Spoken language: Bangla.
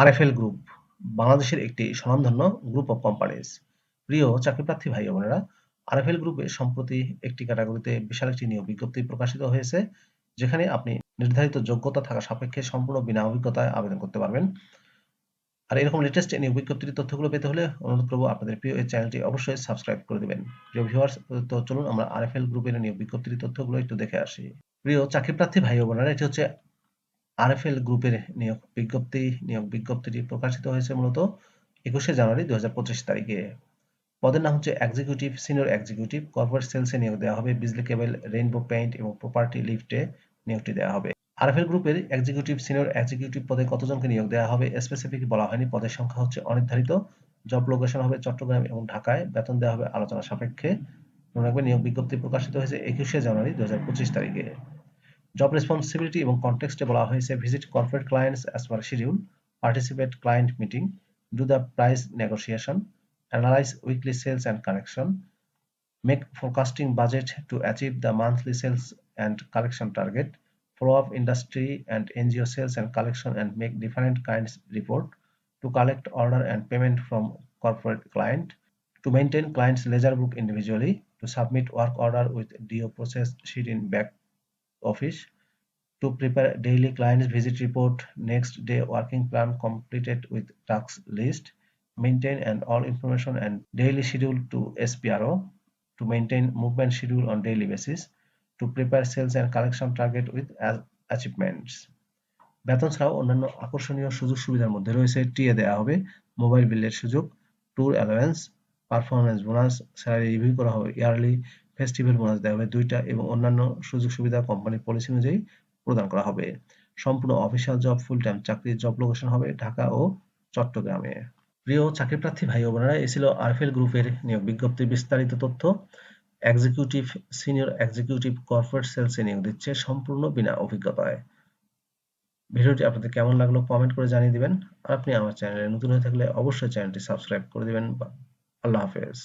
আরএফএল গ্রুপ, বাংলাদেশের একটি স্বনামধন্য গ্রুপ অফ কোম্পানিজ। প্রিয় চাকরিপ্রার্থী ভাই বোনেরা, আরএফএল গ্রুপে সম্প্রতি একটি ক্যাটাগরিতে বিশাল একটি নিয়োগ বিজ্ঞপ্তি প্রকাশিত হয়েছে, যেখানে আপনি নির্ধারিত যোগ্যতা থাকা সাপেক্ষে সম্পূর্ণ বিনা অভিজ্ঞতায় আবেদন করতে পারবেন। আর এরকম লেটেস্ট নিয়োগ বিজ্ঞপ্তির তথ্যগুলো পেতে হলে অনুরোধ করব আপনাদের প্রিয় এই চ্যানেলটি অবশ্যই সাবস্ক্রাইব করে দেবেন। প্রিয় ভিউয়ার্স তো চলুন আমরা আরএফএল গ্রুপের নিয়োগ বিজ্ঞপ্তির তথ্যগুলো একটু দেখে আসি। প্রিয় চাকরিপ্রার্থী ভাই বোনেরা, এটি হচ্ছে আরএফএল গ্রুপের নিয়োগ বিজ্ঞপ্তি, নিয়োগ বিজ্ঞপ্তিটি প্রকাশিত হয়েছে মূলত একুশে জানুয়ারি দু তারিখে। পদের নাম হচ্ছে এক্সিকিউটিভ সিনিয়র এক্সিকিউটিভ কর্পোরেট সেলসে নিয়োগ দেওয়া হবে। বিজলি কেবল রেইনবো পেইন্ট এবং প্রপার্টি লিফটে নিয়োগটি দেওয়া হবে। আরএফএল গ্রুপের এক্সিকিউটিভ সিনিয়র এক্সিকিউটিভ পদে কতজনকে নিয়োগ দেওয়া হবে স্পেসিফিক বলা হয়নি। পদের সংখ্যা হচ্ছে অনির্ধারিত। জব লোকেশন হবে চট্টগ্রাম এবং ঢাকায়। বেতন দেওয়া হবে আলোচনা সাপেক্ষে। মনে রাখবেন, নিয়োগ বিজ্ঞপ্তি প্রকাশিত হয়েছে একুশে জানুয়ারি দুই হাজার পঁচিশ তারিখে। জব রেসপন্সিবিলিটি এবং কনটেক্সটে বলা হয়েছে visit corporate clients as per schedule participate client meeting do the price negotiation analyze weekly sales and collection make forecasting budget to achieve the monthly sales and collection target follow up industry and ngo sales and collection and make different kinds report to collect order and payment from corporate client to maintain client's ledger book individually to submit work order with do process sheet in back office to prepare daily client's visit report next day working plan completed with task list maintain and all information and daily schedule to SPRO to maintain movement schedule on daily basis to prepare sales and collection target with achievements বেতন ছাড়াও অন্যান্য আকর্ষণীয় সুযোগ সুবিধার মধ্যে রয়েছে টিএ দেওয়া হবে মোবাইল বিলের সুযোগ tour allowance performance bonus salary review করা হবে ইয়ারলি ফেস্টিভ্যাল বোনাস দেওয়া হবে দুইটা এবং অন্যান্য সুযোগ সুবিধা কোম্পানির পলিসি অনুযায়ী প্রদান করা হবে। সম্পূর্ণ অফিসিয়াল জব ফুল টাইম চাকরির জব লোকেশন হবে ঢাকা ও চট্টগ্রামে। প্রিয় চাকরিপ্রার্থী ভাই বোনেরা, এই ছিল আরফেল গ্রুপের নিয়োগ বিজ্ঞপ্তির বিস্তারিত তথ্য এক্সিকিউটিভ সিনিয়র এক্সিকিউটিভ কর্পোরেট সেলসে নিয়োগ দিচ্ছে সম্পূর্ণ বিনা অভিজ্ঞতায়। ভিডিওটি আপনাদের কেমন লাগল কমেন্ট করে জানিয়ে দিবেন। আর আপনি আমার চ্যানেলে নতুন হয়ে থাকলে অবশ্যই চ্যানেলটি সাবস্ক্রাইব করে দিবেন। আল্লাহ হাফেজ।